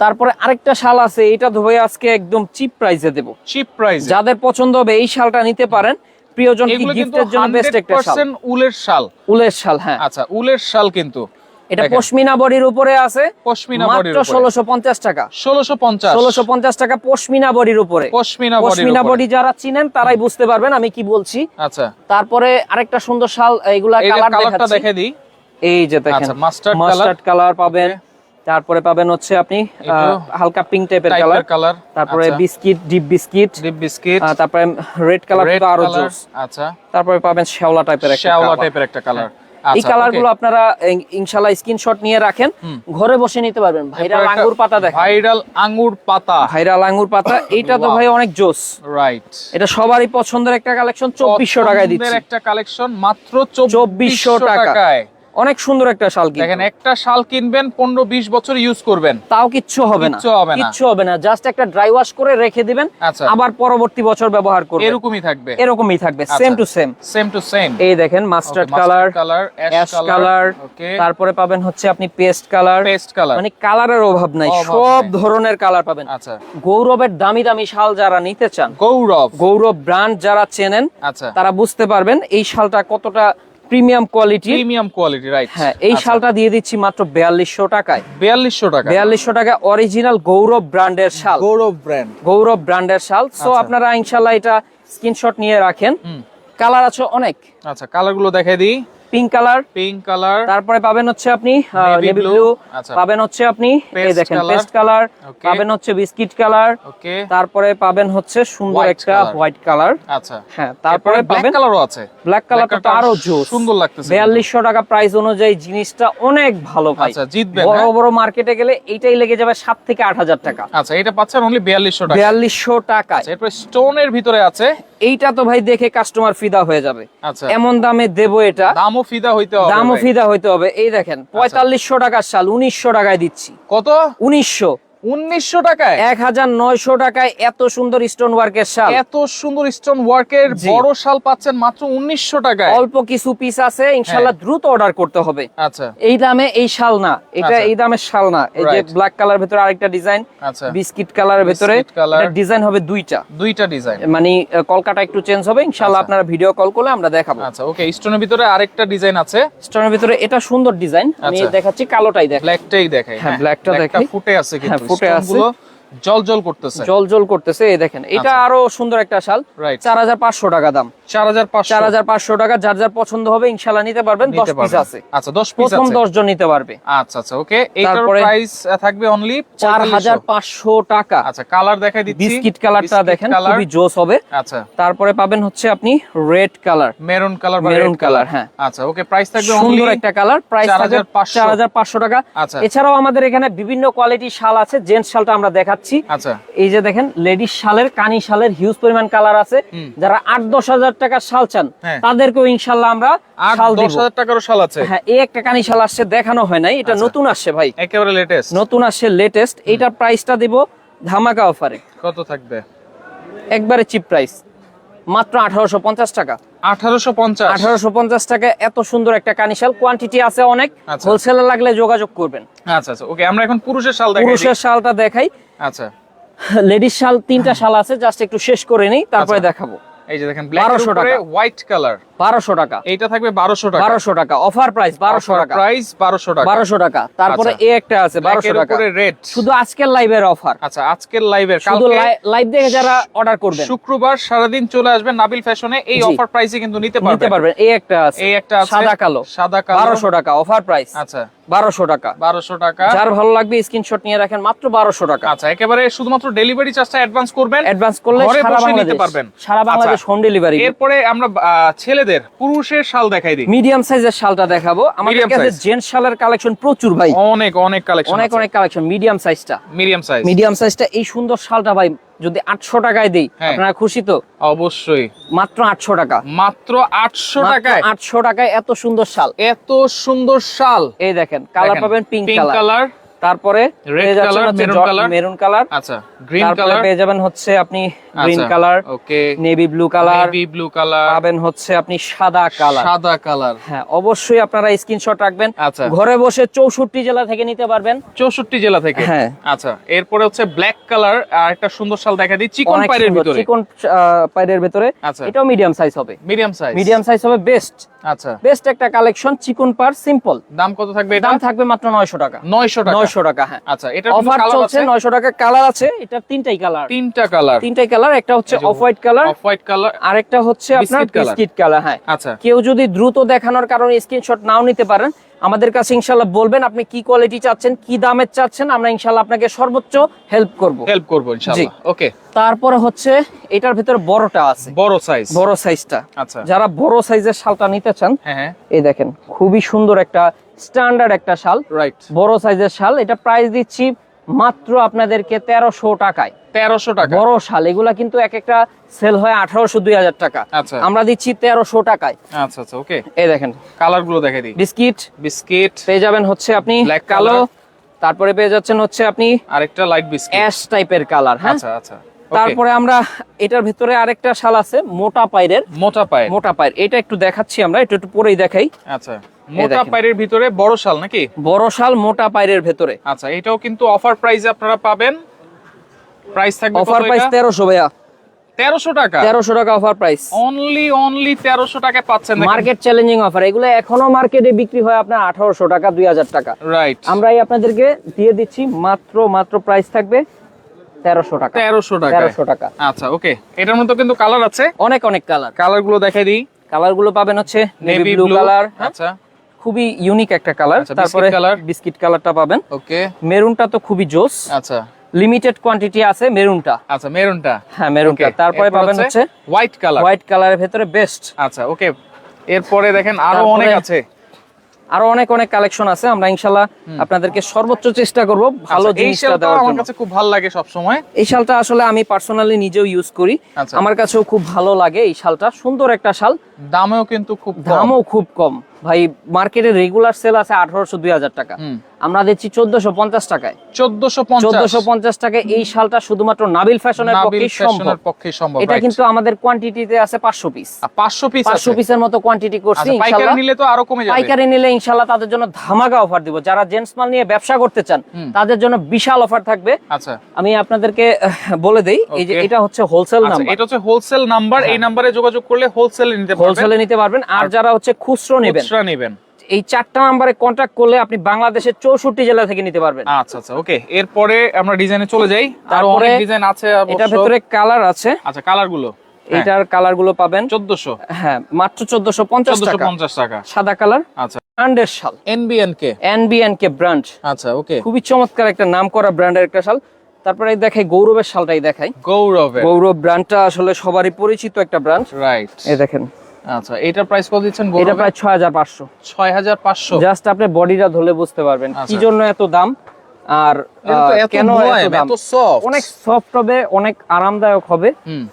তারপরে আরেকটা শাল আছে এটা ধরে আজকে একদম চিপ প্রাইসে দেব। চিপ প্রাইস যাদের পছন্দ হবে এই শালটা নিতে পারেন। প্রিয়জন কি গিফটের জন্য বেস্ট একটা শাল? উলের শাল। উলের শাল হ্যাঁ। আচ্ছা উলের শাল কিন্তু। এটা পশমিনা বডির উপরে আছে। পশমিনা বডির উপরে। ষোলোশো পঞ্চাশ টাকা। 1650 ষোলোশো পঞ্চাশ টাকা পশমিনা বডির উপরে। পশমিনা বডির পশমিনা বডি যারা চিনেন তারাই বুঝতে পারবেন আমি কি বলছি। আচ্ছা। তারপরে আরেকটা সুন্দর শাল এগুলা কালার দেখাচ্ছি। এই যে দেখেন আচ্ছা, মাস্টার্ড কালার পাবেন। তারপরে পাবেন হচ্ছে আপনি হালকা পিঙ্ক টাইপের কালার কালার তারপরে biscuit deep biscuit deep biscuit তারপরে রেড কালার তো আরও জোস। আচ্ছা। তারপরে পাবেন শ্যাওলা টাইপের একটা শ্যাওলা। টাইপের একটা কালার এই কালারগুলো আপনারা ইন- ইনশাল্লাহ স্ক্রিনশট নিয়ে রাখেন। ঘরে বসে নিতে পারবেন। ভাইরাল আঙ্গুর পাতা দেখেন। ভাইরাল আঙ্গুর পাতা। ভাইরাল আঙ্গুর পাতা এইটা তো ভাই অনেক জোস। রাইট এটা সবারই পছন্দের একটা কালেকশন চব্বিশশো টাকায় দিচ্ছি। একটা কালেকশন মাত্র 2400 চব্বিশশো টাকায়। অনেক সুন্দর একটা শাল দেখেন একটা শাল কিনবেন পনেরো বিশ বছর ইউজ করবেন। তাও কিচ্ছু হবে না। কিচ্ছু হবে না। জাস্ট একটা ড্রাই ওয়াশ করে রেখে দিবেন আচ্ছা। আবার পরবর্তী বছর ব্যবহার করবেন। এরকমই থাকবে। এরকমই থাকবে। Same to same same to same এই দেখেন mustard colour colour ash colour okay তারপরে পাবেন হচ্ছে আপনি পেস্ট কালার পেস্ট কালার মানে কালারের অভাব নাই সব ধরনের কালার পাবেন। আচ্ছা। গৌরবের দামি দামি শাল যারা নিতে চান গৌরব। গৌরব ব্র্যান্ড যারা চেনেন আচ্ছা। তারা বুঝতে পারবেন এই শালটা কতটা premium quality premium quality right হ্যাঁ এই শালটা দিয়ে দিচ্ছি মাত্র বিয়াল্লিশশো টাকায়। বিয়াল্লিশশো টাকা। বিয়াল্লিশশো টাকা অরিজিনাল গৌরব ব্র্যান্ডের শাল। গৌরব ব্র্যান্ড। গৌরব ব্র্যান্ডের শাল। সো আচ্ছা। আপনারা ইনশাল্লাহ এটা স্ক্রিনশট নিয়ে রাখেন। কালার আছে অনেক। আচ্ছা কালারগুলো দেখাই দিই। পিঙ্ক কালার পিঙ্ক কালার তারপরে পাবেন হচ্ছে আপনি নেভি ব্লু আচ্ছা। পাবেন হচ্ছে আপনি এই দেখেন পেস্ট কালার পাবেন হচ্ছে বিস্কিট কালার তারপরে পাবেন হচ্ছে সুন্দর একটা হোয়াইট কালার আচ্ছা। হ্যাঁ তারপরে পাবেন কালারও আছে। ব্ল্যাক কালারটা তো আরও জোস সুন্দর লাগতেছে কিন্তু। বিয়াল্লিশশো টাকা প্রাইস অনুযায়ী জিনিসটা অনেক ভালো ভাই। আচ্ছা, জিতবেন, বড় হ্যাঁ? বড় মার্কেটে গেলে এইটাই লেগে যাবে সাত থেকে আট হাজার টাকা। আচ্ছা এটা পাচ্ছেন অনলি বিয়াল্লিশশো টাকা। বিয়াল্লিশশো টাকায়। আচ্ছা এরপর স্টোনের ভিতরে আছে। এইটা তো ভাই দেখে কাস্টমার ফিদা হয়ে যাবে। আচ্ছা। এমন দামে দেবো এটা। দামও ফিদা হইতে হবে দামও। ফিদা হইতে হবে। এই দেখেন পঁয়তাল্লিশশো টাকার সাল উনিশশো টাকায় দিচ্ছি। কত? উনিশশো। উনিশশো টাকায়? এক হাজার নয়শো টাকায় এত সুন্দর স্টোন ওয়ার্কের শাল। এত সুন্দর স্টোন ওয়ার্কের। বড় শাল পাচ্ছেন মাত্র উনিশশো টাকায়। অল্প কিছু পিস আছে ইনশাল্লাহ দ্রুত অর্ডার করতে হবে। আচ্ছা। এই দামে এই শাল না এটা আচ্ছা। এই দামের শাল না। এই যে ব্ল্যাক কালার ভেতরে আরেকটা ডিজাইন বিস্কিট কালারের ভেতরে ডিজাইন হবে দুইটা। দুইটা ডিজাইন মানে কলকাতা একটু চেঞ্জ হবে ইনশাল্লাহ আচ্ছা। আপনারা ভিডিও কল করলে আমরা দেখাবো। আচ্ছা ওকে স্টোনের ভিতরে আরেকটা ডিজাইন আছে। স্টোনের ভিতরে এটা সুন্দর ডিজাইন আমি আচ্ছা। দেখাচ্ছি কালোটাই দেখ ব্ল্যাকটাই দেখাই হ্যাঁ, blackটা দেখাই। ফুটে আছে হ্যাঁ, কিন্তু ফুটে আছে। স্টোনগুলো জল জল করতেছে। জল জল করতেছে এই দেখেন। এটা আচ্ছা। আরও সুন্দর একটা শাল। চার হাজার পাঁচশো টাকা দাম। চার হাজার চার হাজার পাঁচশো টাকা যার যার পছন্দ হবে ইনশাল্লাহ নিতে পারবেন দশ পিস আছে। আচ্ছা দশ পিস প্রথম দশ জন নিতে পারবে। আচ্ছা আচ্ছা ওকে এইটার প্রাইস থাকবে অনলি চার হাজার পাঁচশো টাকা। আচ্ছা কালার দেখাই দিচ্ছি। বিস্কিট কালারটা দেখেন খুবই জোস হবে। আচ্ছা। তারপরে পাবেন হচ্ছে আপনি red colour. Maroon colour maroon colour হ্যাঁ। আচ্ছা ওকে প্রাইস থাকবে সুন্দর একটা কালার প্রাইস থাকবে চার হাজার পাঁচশো। টাকা। আচ্ছা। এছাড়াও আমাদের এখানে বিভিন্ন কোয়ালিটির শাল আছে। জেন্টস শালটা আমরা দেখাচ্ছি। দেখাচ্ছি। আচ্ছা। এই যে দেখেন লেডিস শালের কানি শালের হিউজ পরিমাণ কালার আছে। যারা আট দশ হাজার টাকার শাল চান হ্যাঁ। তাদেরকেও ইনশাল্লাহ আমরা শাল দশ হাজার টাকারও শাল আছে। হ্যাঁ এই একটা কানি শাল আসছে দেখানো হয় নাই। এটা আচ্ছা। নতুন আসছে ভাই। একেবারে লেটেস্ট নতুন আসছে লেটেস্ট এইটার প্রাইসটা দিব ধামাকা অফারে কত থাকবে? একবারে চিপ প্রাইস মাত্র আঠারোশো পঞ্চাশ টাকা। আঠারোশো পঞ্চাশ? আঠারোশো পঞ্চাশ টাকা এত সুন্দর একটা কানিশাল কোয়ান্টিটি আছে অনেক। হোলসেল লাগলে যোগাযোগ করবেন। আচ্ছা আচ্ছা। ওকে আমরা এখন পুরুষের শাল পুরুষের শালটা দেখাই। আচ্ছা। লেডিস শাল তিনটা শাল আছে জাস্ট একটু শেষ করে নিই তারপরে আচ্ছা। দেখাবো। এই যে দেখেন ব্ল্যাক 1200 টাকা। হোয়াইট কালার বারোশো টাকা। এইটা থাকবে বারোশো টাকা। বারোশো টাকা। অফার প্রাইস বারোশো টাকা। প্রাইস বারোশো টাকা। বারোশো টাকা। তারপরে আচ্ছা। এ একটা আছে বারোশো টাকা। রেড শুধু আজকের লাইভের অফার আচ্ছা আজকের লাইভের শুধু লাইভ দেখে যারা অর্ডার করবেন। শুক্রবার সারাদিন চলে আসবেন নাবিল ফ্যাশনে এই। অফার প্রাইসে কিন্তু নিতে নিতে পারবেন। এই একটা আছে। এই একটা আছে। সাদা কালো। সাদা কালো। বারোশো টাকা অফার প্রাইস আচ্ছা। বারোশো টাকা। বারোশো টাকা। যার ভালো লাগবে স্ক্রিনশট নিয়ে রাখেন মাত্র বারোশো টাকা। আচ্ছা একেবারে শুধুমাত্র ডেলিভারি চার্জটা অ্যাডভান্স করবেন। অ্যাডভান্স করলে সারা বসে নিতে পারবেন। সারা বাংলাদেশ আচ্ছা। হোম ডেলিভারি এরপরে আমরা আহ, ছেলেদের পুরুষের শাল দেখাই দিই। মিডিয়াম সাইজের শালটা দেখাবো। আমাদের কাছে জেন্টস শালের কালেকশন প্রচুর ভাই। অনেক অনেক কালেকশন অনেক অনেক কালেকশন মিডিয়াম সাইজটা মিডিয়াম সাইজ মিডিয়াম সাইজটা এই সুন্দর শালটা ভাই যদি আটশো টাকায় দেই হ্যাঁ। আপনারা খুশি তো? অবশ্যই। মাত্র আটশো টাকা। মাত্র আটশো টাকায়? আটশো টাকায় এত সুন্দর শাল। এত সুন্দর শাল। এই দেখেন কালার পাবেন পিঙ্ক কালার কালার তারপরে color, maroon color। Maroon colour আচ্ছা গ্রিন কালার পেয়ে যাবেন হচ্ছে আপনি green colour okay navy blue colour navy blue colour পাবেন হচ্ছে আপনি সাদা কালার সাদা কালার হ্যাঁ অবশ্যই আপনারা স্ক্রিনশট রাখবেন। আচ্ছা। ঘরে বসে চৌষট্টি জেলা থেকে নিতে পারবেন। চৌষট্টি জেলা থেকে? হ্যাঁ। আচ্ছা এরপরে হচ্ছে ব্ল্যাক কালার আর একটা সুন্দর শাল দেখা দিই চিকন পাইরের ভিতরে। চিকন পাইরের ভিতরে। আচ্ছা। এটাও মিডিয়াম সাইজ হবে। মিডিয়াম সাইজ মিডিয়াম সাইজ হবে বেস্ট আচ্ছা। বেস্ট একটা কালেকশন চিকন পার সিম্পল দাম কত থাকবে দাম থাকবে মাত্র নয়শো টাকা। 900 টাকা। টাকা হ্যাঁ। আচ্ছা এটা অফার চলছে নয়শো টাকা। কালার আছে এটা তিনটাই কালার তিনটা কালার তিনটাই কালার একটা হচ্ছে off white colour off white colour আরেকটা হচ্ছে আপনার বিস্কিট কালার হ্যাঁ। আচ্ছা। কেউ যদি দ্রুত দেখানোর কারণে স্ক্রিনশট নাও নিতে পারেন আমাদের কাছে ইনশাল্লাহ বলবেন আপনি কি কোয়ালিটি চাচ্ছেন কি দামের চাচ্ছেন আমরা ইনশাল্লাহ আপনাকে সর্বোচ্চ হেল্প করব। হেল্প করব ইনশাআল্লাহ। ওকে তারপরে হচ্ছে এটার ভিতরে বড়টা আছে। বড় সাইজ বড় সাইজটা আচ্ছা। যারা বড় সাইজের শালটা নিতে চান হ্যাঁ হ্যাঁ। এই দেখেন খুবই সুন্দর একটা স্ট্যান্ডার্ড একটা শাল। রাইট বড় সাইজের শাল এটা প্রাইস দিচ্ছি মাত্র আপনাদেরকে তেরোশো টাকায়। তেরোশো টাকা বড় শাল এগুলা কিন্তু এক একটা সেল হয় আঠারোশো দুই হাজার টাকা। আচ্ছা। আমরা দিচ্ছি তেরোশো টাকায়। আচ্ছা আচ্ছা ওকে। এই দেখেন। কালারগুলো দেখে দিই। বিস্কিট। বিস্কিট। পেয়ে যাবেন হচ্ছে আপনি কালো। তারপরে পেয়ে যাচ্ছেন হচ্ছে আপনি আরেকটা লাইট বিস্কিট অ্যাশ টাইপের কালার হ্যাঁ? আচ্ছা আচ্ছা। তারপরে আমরা এটার ভিতরে আরেকটা শাল আছে মোটা পাইরের মোটা পায়ের। মোটা পাইর এটা একটু দেখাচ্ছি আমরা একটু একটু পরেই দেখাই। আচ্ছা। মোটা দেখেন। পায়ের ভিতরে বড় শাল নাকি? বড় শাল মোটা ভেতরে। আচ্ছা এটাও কিন্তু অফার প্রাইসে আপনারা পাবেন। প্রাইস থাকবে অফার প্রাইস তেরোশো ভাইয়া। তেরোশো টাকা? তেরোশো টাকা অফার প্রাইস। অনলি অনলি তেরোশো টাকায় পাচ্ছেন মার্কেট চ্যালেঞ্জিং অফার। এগুলো এখনও মার্কেটে বিক্রি হয় আপনার আঠারোশো টাকা দুই হাজার টাকা। রাইট আমরা এই আপনাদেরকে দিয়ে দিচ্ছি মাত্র মাত্র প্রাইস থাকবে তেরোশো টাকা। তেরোশো টাকা তেরোশো টাকা। আচ্ছা ওকে। এটার মধ্যে কিন্তু কালার আছে। অনেক অনেক কালার। কালারগুলো দেখাই দিই। কালারগুলো পাবেন হচ্ছে navy navy blue blue colour আচ্ছা। খুবই ইউনিক একটা কালার। আচ্ছা, তারপরে বিস্কিট কালারটা পাবেন। ওকে। মেরুনটা তো খুবই জোস। আচ্ছা। লিমিটেড কোয়ান্টিটি আছে মেরুনটা। আচ্ছা মেরুনটা। হ্যাঁ মেরুনটা। তারপরে পাবেন হচ্ছে হোয়াইট কালার হোয়াইট কালারের ভেতরে বেস্ট আচ্ছা ওকে। এরপরে দেখেন আরও অনেক আছে। আরও অনেক অনেক কালেকশন আছে। আমরা ইনশাল্লাহ আপনাদেরকে সর্বোচ্চ চেষ্টা করব ভালো আচ্ছা, এই জিনিসটা দেওয়ার আমার জন্য। কাছে খুব ভালো লাগে সব সময় এই শালটা আসলে আমি পার্সোনালি নিজেও ইউজ করি। আচ্ছা। আমার কাছেও খুব ভালো লাগে এই শালটা। সুন্দর একটা শাল। দামেও কিন্তু খুব দামও খুব কম। ভাই মার্কেটে রেগুলার সেল আছে আঠারোশো দুই হাজার টাকা। আমরা দিচ্ছি চোদ্দশো পঞ্চাশ টাকায়। চোদ্দশো পঞ্চাশ। চোদ্দশো পঞ্চাশ টাকায় এই শালটা শুধুমাত্র নাবিল ফ্যাশনের পক্ষে সম্ভব। পক্ষে সম্ভব এটা কিন্তু আমাদের কোয়ান্টিটিতে আছে পাঁচশো পিস পাঁচশো পিস পাঁচশো পিসের মতো কোয়ান্টিটি করছি আচ্ছা পাইকারি নিলে তো আরও কমে যাবে। পাইকারি নিলে ইনশাল্লাহ তাদের জন্য ধামাকা অফার দিব। যারা জেন্টস মাল নিয়ে ব্যবসা করতে চান তাদের জন্য বিশাল অফার থাকবে। আচ্ছা। আমি আপনাদেরকে বলে দেই এই যে এটা হচ্ছে হোলসেল আচ্ছা নাম্বার এটা হচ্ছে হোলসেল নাম্বার এই নাম্বারে যোগাযোগ করলে হোলসেলে নিতে পারবেন। হোলসেলে নিতে পারবেন। আর যারা হচ্ছে খুচরো নেবেন খুচরা নেবেন। এই চারটা নাম্বারে কন্ট্যাক্ট করলে আপনি বাংলাদেশের চৌষট্টি জেলা থেকে নিতে পারবেন। আচ্ছা আচ্ছা ওকে এরপরে আমরা ডিজাইনে চলে যাই। তার তারপরে অনেক ডিজাইন আছে। এটার ভেতরে কালার আছে। আচ্ছা কালারগুলো। এটার কালারগুলো পাবেন। চোদ্দশো। হ্যাঁ মাত্র চোদ্দশো পঞ্চাশ টাকা। পঞ্চাশ টাকা। সাদা কালার আচ্ছা। ব্র্যান্ডের শাল। ব্র্যান্ড আচ্ছা ওকে খুবই চমৎকার একটা নাম করা ব্র্যান্ডের একটা শাল। তারপরে দেখাই গৌরবের শালটাই দেখাই। গৌরবের। গৌরব ব্র্যান্ডটা আসলে সবারই পরিচিত একটা ব্র্যান্ড। রাইট এই দেখেন। আচ্ছা এটা প্রাইস কত দিচ্ছেন এটা প্রায় ছয় হাজার পাঁচশো। ছয় হাজার পাঁচশো? জাস্ট আপনি বডিটা ধরে বুঝতে পারবেন কি আচ্ছা। জন্য এত দাম আর কেন এত soft। অনেক সফট হবে অনেক আরামদায়ক হবে।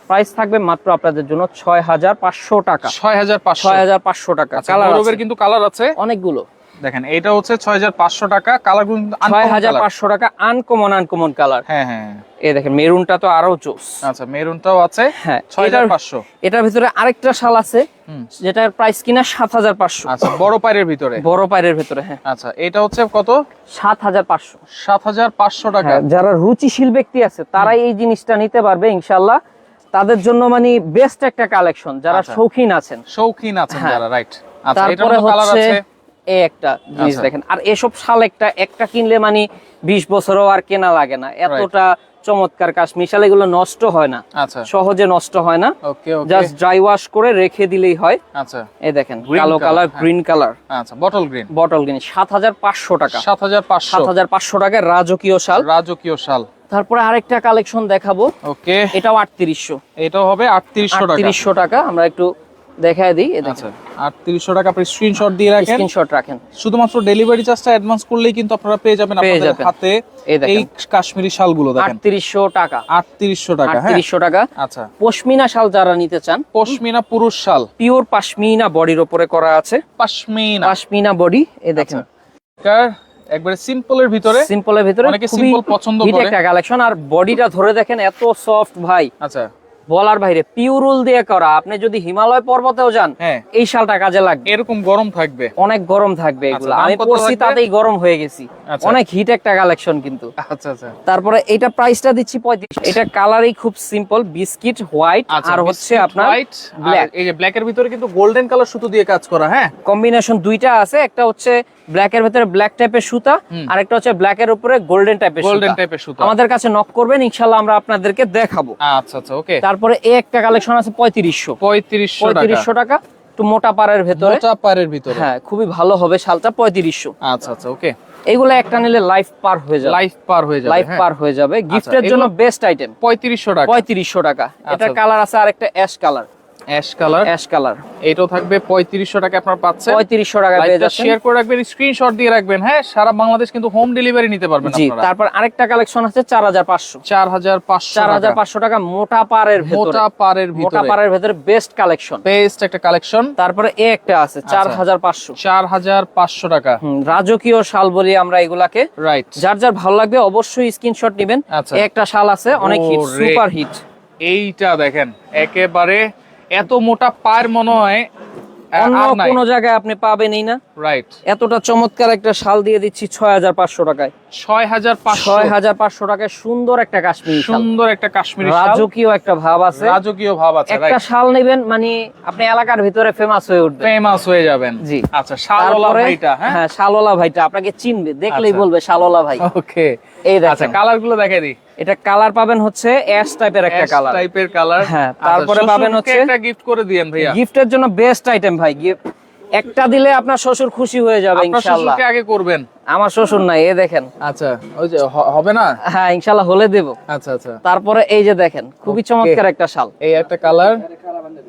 প্রাইস থাকবে মাত্র আপনাদের জন্য ছয় হাজার পাঁচশো টাকা। ছয় হাজার পাঁচশো। ছয় হাজার পাঁচশো টাকা। আচ্ছা, কালার কিন্তু কালার আছে। অনেকগুলো। দেখেন এটা হচ্ছে ছয় হাজার পাঁচশো টাকা কালার কিন্তু ছয় হাজার। পাঁচশো টাকা আনকমন আনকমন কালার হ্যাঁ হ্যাঁ। এই দেখেন মেরুনটা তো আরও জোস। আচ্ছা মেরুনটাও আছে হ্যাঁ ছয় হাজার এটার- ভিতরে আরেকটা শাল আছে যেটার প্রাইস কিনা সাত হাজার পাঁচশো। আচ্ছা বড় পায়ের ভিতরে? বড় পায়ের ভেতরে হ্যাঁ। আচ্ছা এটা হচ্ছে কত? সাত হাজার পাঁচশো। সাত হাজার পাঁচশো টাকা। হ্যাঁ, যারা রুচিশীল ব্যক্তি আছে তারাই এই জিনিসটা নিতে পারবে ইনশাল্লাহ তাদের জন্য মানে বেস্ট একটা কালেকশন যারা আচ্ছা। শৌখিন আছেন। শৌখিন আছেন হ্যাঁ। যারা রাইট আচ্ছা এটার কালার আছে এই একটা জিনিস আচ্ছা। দেখেন। আর এসব শাল একটা একটা কিনলে মানে বিশ বছরও আর কেনা লাগে না। এতটা চমৎকার কাশ্মীর শাল এগুলো নষ্ট হয় না। আচ্ছা। সহজে নষ্ট হয় না। জাস্ট ড্রাই ওয়াশ করে রেখে দিলেই হয়। আচ্ছা। এই দেখেন কালো কালার হ্যাঁ। গ্রিন কালার আচ্ছা বটল গ্রিন বটল কিনে সাত হাজার পাঁচশো টাকা। সাত হাজার পাঁচশো। সাত হাজার পাঁচশো টাকায় রাজকীয় শাল। রাজকীয় শাল। তারপরে আরেকটা কালেকশন দেখাবো। ওকে এটাও আটত্রিশশো। এটাও হবে আটত্রিশশো টাকা। আটত্রিশশো টাকা। আমরা একটু দেখায় দিই। আচ্ছা। আটত্রিশশো টাকা আপনি স্ক্রিনশট দিয়ে রাখেন। স্ক্রিনশট রাখেন। শুধুমাত্র ডেলিভারি চার্জটা অ্যাডভান্স করলেই কিন্তু আপনারা পেয়ে যাবেন আপনাদের হাতে এই কাশ্মীরি শালগুলো দেখেন। আটত্রিশশো টাকা। আটত্রিশশো টাকা হ্যাঁ? আটত্রিশশো টাকা। আচ্ছা। পশমিনা শাল যারা নিতে চান পশমিনা পুরুষ শাল। পিওর পাশমিনা বডির উপরে করা আছে। পশমিনা। পাশমিনা বডি এই দেখেন। কার? একবারে সিম্পলের ভিতরে। সিম্পলের ভিতরে অনেকে simple পছন্দ করে। একটা কালেকশন আর বডিটা ধরে দেখেন এত সফট ভাই। আচ্ছা। বলার বাইরে পিওরুল দিয়ে করা। আপনি যদি হিমালয় পর্বতেও যান হ্যাঁ। এই শালটা কাজে লাগবে। এরকম গরম থাকবে। অনেক গরম থাকবে এগুলো। আমি পড়ছি তাতেই গরম হয়ে গেছি। আচ্ছা। অনেক হিট একটা কালেকশন কিন্তু। আচ্ছা আচ্ছা। তারপরে এটা প্রাইসটা দিচ্ছি পঁয়ত্রিশ। এটা কালারই খুব সিম্পল বিস্কিট হোয়াইট আচ্ছা আর হচ্ছে আপনার হোয়াইট black। এই যে ব্ল্যাক এর ভিতরে কিন্তু গোল্ডেন কালার সুতো দিয়ে কাজ করা হ্যাঁ? কম্বিনেশন দুইটা আছে একটা হচ্ছে ব্ল্যাক এর ভিতরে ব্ল্যাক টাইপের সুতা আর একটা হচ্ছে ব্ল্যাক এর উপরে গোল্ডেন টাইপের গোল্ডেন টাইপের সুতো। আমাদের কাছে নক করবেন ইনশাল্লাহ আমরা আপনাদেরকে দেখাবো। আচ্ছা আচ্ছা ওকে তারপরে এই একটা কালেকশন আছে পঁয়ত্রিশশো। পঁয়ত্রিশশো টাকা। পঁয়ত্রিশশো টাকা একটু মোটা পাড়ের ভেতরে। মোটা পারের ভিতরে। হ্যাঁ খুবই ভালো হবে শালটা পঁয়ত্রিশশো। আচ্ছা আচ্ছা ওকে এইগুলো একটা নিলে লাইফ পার হয়ে যাবে। লাইফ পার হয়ে যাবে লাইফ হ্যাঁ। পার হয়ে যাবে। গিফটের জন্য বেস্ট আইটেম পঁয়ত্রিশশো টাকা। পঁয়ত্রিশশো টাকা। এটা আচ্ছা। কালার আছে আরেকটা ash colour ash colour. Ash colour. এটাও থাকবে পঁয়ত্রিশশো টাকা আপনার পাচ্ছেন পঁয়ত্রিশশো টাকা পেয়ে যাচ্ছেন। শেয়ার করে রাখবেন স্ক্রিনশট দিয়ে রাখবেন। হ্যাঁ সারা বাংলাদেশ কিন্তু হোম ডেলিভারি নিতে পারবেন আপনারা। তারপর আরেকটা কালেকশন আছে চার হাজার পাঁচশো। চার হাজার পাঁচশো চার হাজার পাঁচশো টাকা মোটা পাড়ের ভেতরে। মোটা পারের মোটা ভেতরে। বেস্ট কালেকশন বেস্ট একটা কালেকশন তারপরে এ একটা আছে চার আচ্ছা। হাজার পাঁচশো। চার হাজার পাঁচশো টাকা। হুম, রাজকীয় শাল বলি আমরা এগুলাকে। রাইট যার যার ভালো লাগবে অবশ্যই স্ক্রিনশট নেবেন। আচ্ছা। একটা শাল আছে অনেক হিট সুপার হিট এইটা দেখেন একেবারে এত মোটা পায়ের মনে হয় অন্য কোনো জায়গায় আপনি পাবেনই না। রাইট এতটা চমৎকার একটা শাল দিয়ে দিচ্ছি ছয় হাজার পাঁচশো টাকায়। ছয় হাজার পাঁচশো। ছয় হাজার পাঁচশো টাকায় সুন্দর একটা কাশ্মীরি সুন্দর একটা কাশ্মীরি রাজকীয় একটা ভাব আছে। রাজকীয় ভাব আছে একটা শাল নেবেন মানে আপনি এলাকার ভিতরে ফেমাস হয়ে উঠবে ফেমাস হয়ে যাবেন। জি। আচ্ছা শালওয়ালা ভাইটা হ্যাঁ? হ্যাঁ শালওয়ালা ভাইটা আপনাকে চিনবে দেখলেই আচ্ছা। বলবে শালওয়ালা ভাই। ওকে এই আচ্ছা দেখেন কালারগুলো দেখাই দিই। এটা কালার পাবেন হচ্ছে অ্যাশ টাইপের একটা কালার। টাইপের কালার। হ্যাঁ, তারপরে পাবেন হচ্ছে- একটা গিফট করে দিয়েন ভাইয়া। গিফটের জন্য বেস্ট আইটেম ভাই। গিফট একটা দিলে আপনার শ্বশুর খুশি হয়ে যাবে আপনার ইনশাআল্লাহ শ্বশুরকে আগে করবেন? আমার শ্বশুর নাই এ দেখেন। আচ্ছা ওই যে হবে না? হ্যাঁ ইনশাআল্লাহ হলে দেব। আচ্ছা আচ্ছা। তারপরে এই যে দেখেন খুবই চমৎকার একটা শাল। এই একটা colour.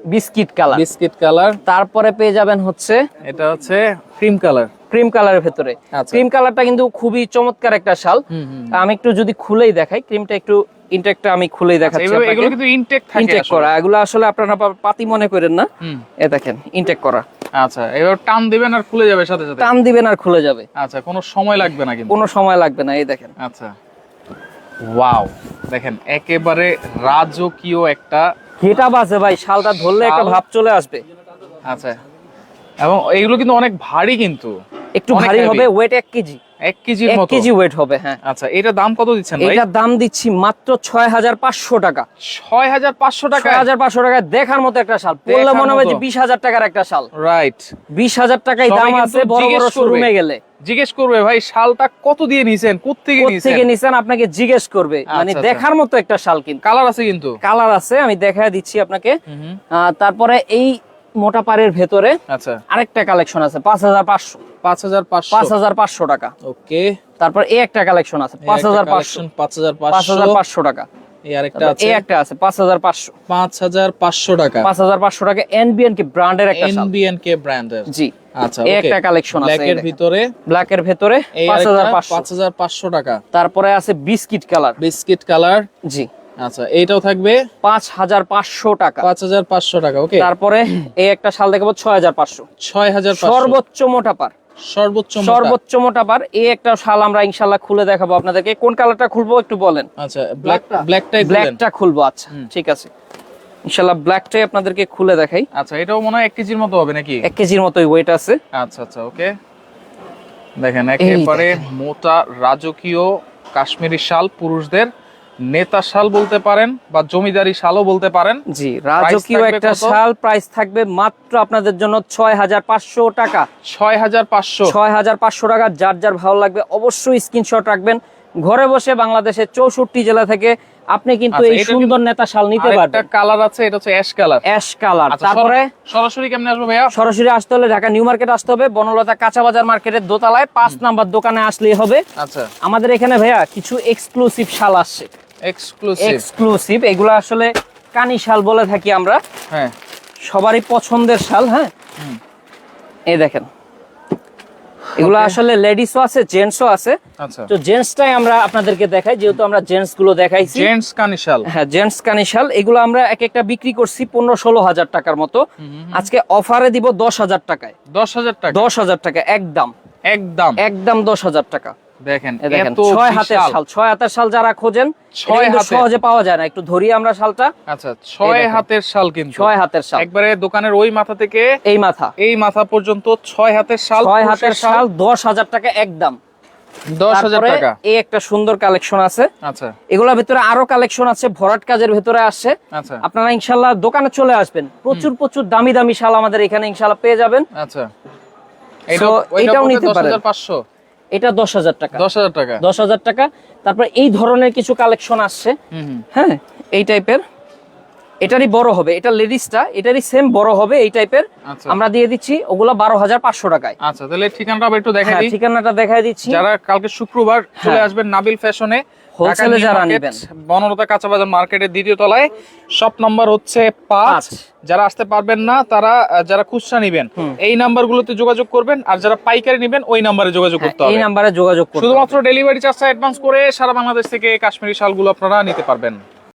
Biscuit colour. Biscuit colour. তারপরে পেয়ে যাবেন হচ্ছে এটা হচ্ছে ক্রিম কালার ক্রিম কালারের ভেতরে। আচ্ছা। ক্রিম কালারটা কিন্তু খুবই চমৎকার একটা শাল। আমি একটু যদি খুলেই দেখাই ক্রিমটা একটু ইনটেকটা আমি খুলেই দেখাচ্ছি এগুলো কিন্তু ইনটেক থাকে ইনটেক করা। এগুলো আসলে আপনারা পাতি মনে করেন না। এ দেখেন ইনটেক করা। আচ্ছা এবার টান দিবেন আর খুলে যাবে সাথে সাথে? টান দিবেন আর খুলে যাবে। আচ্ছা কোনো সময় লাগবে না কিন্তু। কোনো সময় লাগবে না এই দেখেন। আচ্ছা। ওয়াও দেখেন একেবারে রাজকীয় একটা গেটা বাজে ভাই শালটা ধরলে একটা ভাব চলে আসবে। আচ্ছা। এবং এইগুলো কিন্তু অনেক ভারী কিন্তু। একটু ভারী হবে ওয়েট এক কেজি। এক কেজি ওয়েট হবে হ্যাঁ। আচ্ছা এটা দাম কত দিচ্ছেন ভাই? এটার দাম দিচ্ছি মাত্র ছয় হাজার পাঁচশো টাকা। ছয় হাজার পাঁচশো টাকা হাজার পাঁচশো টাকায় দেখার মতো একটা শাল। পড়লে মনে হবে যে বিশ হাজার টাকার একটা শাল। রাইট বিশ হাজার টাকায় সবাই দাম আছে বড় বড়। শোরুমে গেলে। জিজ্ঞেস করবে ভাই শালটা কত দিয়ে নিছেন? কোত্থেকে নিছেন? আপনাকে জিজ্ঞেস করবে। মানে আচ্ছা। দেখার মতো একটা শাল কিন্তু। কালার আছে কিন্তু। কালার আছে আমি দেখায় দিচ্ছি আপনাকে। তারপরে এই মোটা পাড়ের ভেতরে আচ্ছা আরেকটা কালেকশন আছে পাঁচ হাজার পাঁচশো পাঁচ হাজার পাঁচশো পাঁচ হাজার পাঁচশো টাকা ওকে তারপর এই একটা কালেকশন আছে পাঁচ হাজার পাঁচশো পাঁচ হাজার পাঁচ হাজার পাঁচশো টাকা একটা আছে পাঁচ হাজার পাঁচশো পাঁচ হাজার পাঁচশো টাকা পাঁচ হাজার পাঁচশো টাকা এনবিএন কি ব্র্যান্ডের একটা শাল এনবিএন কে ব্র্যান্ডের জি আচ্ছা একটা কালেকশন আছে ব্ল্যাকের ভিতরে ব্ল্যাক এর ভেতরে এই পাঁচ হাজার পাঁচশো পাঁচ হাজার পাঁচশো টাকা তারপরে আছে বিস্কিট কালার বিস্কিট কালার জি আচ্ছা এইটাও থাকবে? পাঁচ হাজার পাঁচশো টাকা। পাঁচ হাজার পাঁচশো টাকা ওকে। তারপরে এই একটা শাল দেখাবো ছয় হাজার পাঁচশো। ছয় হাজার সর্বোচ্চ মোটা পার সর্বোচ্চ সর্বোচ্চ মোটা পার এই একটা শাল আমরা ইনশাল্লাহ খুলে দেখাবো আপনাদেরকে। কোন কালারটা খুলবো একটু বলেন। আচ্ছা ব্ল্যাক ব্ল্যাকটাই ব্ল্যাকটা খুলবো আচ্ছা ঠিক আছে। ইনশাল্লাহ ব্ল্যাকটাই আপনাদেরকে খুলে দেখাই। আচ্ছা এটাও মনে হয় এক কেজির মতো হবে নাকি? এক কেজির মতোই ওয়েট আছে। আচ্ছা আচ্ছা ওকে। দেখেন একেবারে মোটা রাজকীয় কাশ্মীরি শাল পুরুষদের। নেতা শাল বলতে পারেন বা জমিদারি শালও বলতে পারেন। জি রাজকীয় একটা? শাল প্রাইস থাকবে মাত্র আপনাদের জন্য ছয় হাজার পাঁচশো টাকা। ছয় হাজার পাঁচশো। ছয় হাজার পাঁচশো টাকা যার যার ভালো লাগবে অবশ্যই স্ক্রিনশট রাখবেন। ঘরে বসে বাংলাদেশের চৌষট্টি জেলা থেকে আপনি কিন্তু আচ্ছা, এই সুন্দর নেতা শাল নিতে পারবেন। একটা কালার আছে এটা হচ্ছে অ্যাশ কালার অ্যাশ কালার তারপরে সরাসরি কেমনে আসব ভাইয়া? সরাসরি আসতে হলে ঢাকা নিউ মার্কেট আসতে হবে বনলতা কাঁচা বাজার মার্কেটের দোতলায় পাঁচ নাম্বার দোকানে আসলেই হবে। আচ্ছা। আমাদের এখানে ভাইয়া কিছু এক্সক্লুসিভ শাল আসছে। এক্সক্লুসিভ এক্সক্লুসিভ এগুলো আসলে কানি শাল বলে থাকি আমরা। হ্যাঁ। সবারই পছন্দের শাল হ্যাঁ? এই দেখেন। এগুলো আসলে লেডিসও আছে জেন্টসও আছে। আচ্ছা। তো জেন্টসটাই আমরা আপনাদেরকে দেখাই যেহেতু আমরা জেন্টসগুলো দেখাইছি জেন্টস কানিশাল হ্যাঁ জেন্টস কানিশাল এগুলো আমরা এক একটা বিক্রি করছি পনেরো ষোলো হাজার টাকার মতো। আজকে অফারে দিব দশ হাজার টাকায়। দশ হাজার টাকা। দশ হাজার টাকা একদম। একদম। একদম দশ হাজার টাকা। দেখেন ছয় হাতের শাল ছয় হাতের শাল যারা খোঁজেন ছয়। সহজে পাওয়া যায় না। একটু ধরি আমরা শালটা। আচ্ছা ছয় হাতের শাল কিন্তু। ছয় হাতের শাল। একবারে দোকানের ওই মাথা থেকে এই মাথা। এই মাথা পর্যন্ত ছয় হাতের শাল ছয় হাতের শাল। দশ হাজার টাকা একদম দশ হাজার টাকা। এই একটা সুন্দর কালেকশন আছে। আচ্ছা। এগুলোর ভিতরে আরও কালেকশন আছে ভরাট কাজের ভিতরে আসছে। আচ্ছা। আপনারা ইনশাল্লাহ দোকানে চলে আসবেন। প্রচুর প্রচুর দামি দামি শাল আমাদের এখানে ইনশাল্লাহ পেয়ে যাবেন। আচ্ছা। এটাও নিতে পারেন। পাঁচশো? এটা দশ হাজার টাকা। দশ হাজার টাকা। দশ হাজার টাকা। তারপর এই ধরনের কিছু কালেকশন আসছে। হ্যাঁ এই টাইপের এটারই বড় হবে। এটা লেডিসটা এটারই সেম বড় হবে এই টাইপের আচ্ছা। আমরা দিয়ে দিচ্ছি ওগুলো বারো হাজার পাঁচশো টাকায়। আচ্ছা তাহলে ঠিকানাটা একটু দেখাই হ্যাঁ ঠিকানাটা দেখাই দিচ্ছি। যারা কালকে শুক্রবার চলে হ্যাঁ। আসবেন নাবিল ফ্যাশনে এ যারা নেবেন? বনলতা কাঁচা বাজার মার্কেটের দ্বিতীয় তলায় শপ নাম্বার হচ্ছে পাঁচ। যারা আসতে পারবেন না তারা যারা খুচরা নিবেন। এই নাম্বারগুলোতে যোগাযোগ করবেন আর যারা পাইকারি নিবেন ওই নাম্বারে যোগাযোগ করতে হবে। এই নাম্বারে যোগাযোগ করতে শুধুমাত্র ডেলিভারি চার্জটা অ্যাডভান্স করে সারা বাংলাদেশ থেকে কাশ্মীরি শালগুলো আপনারা নিতে পারবেন।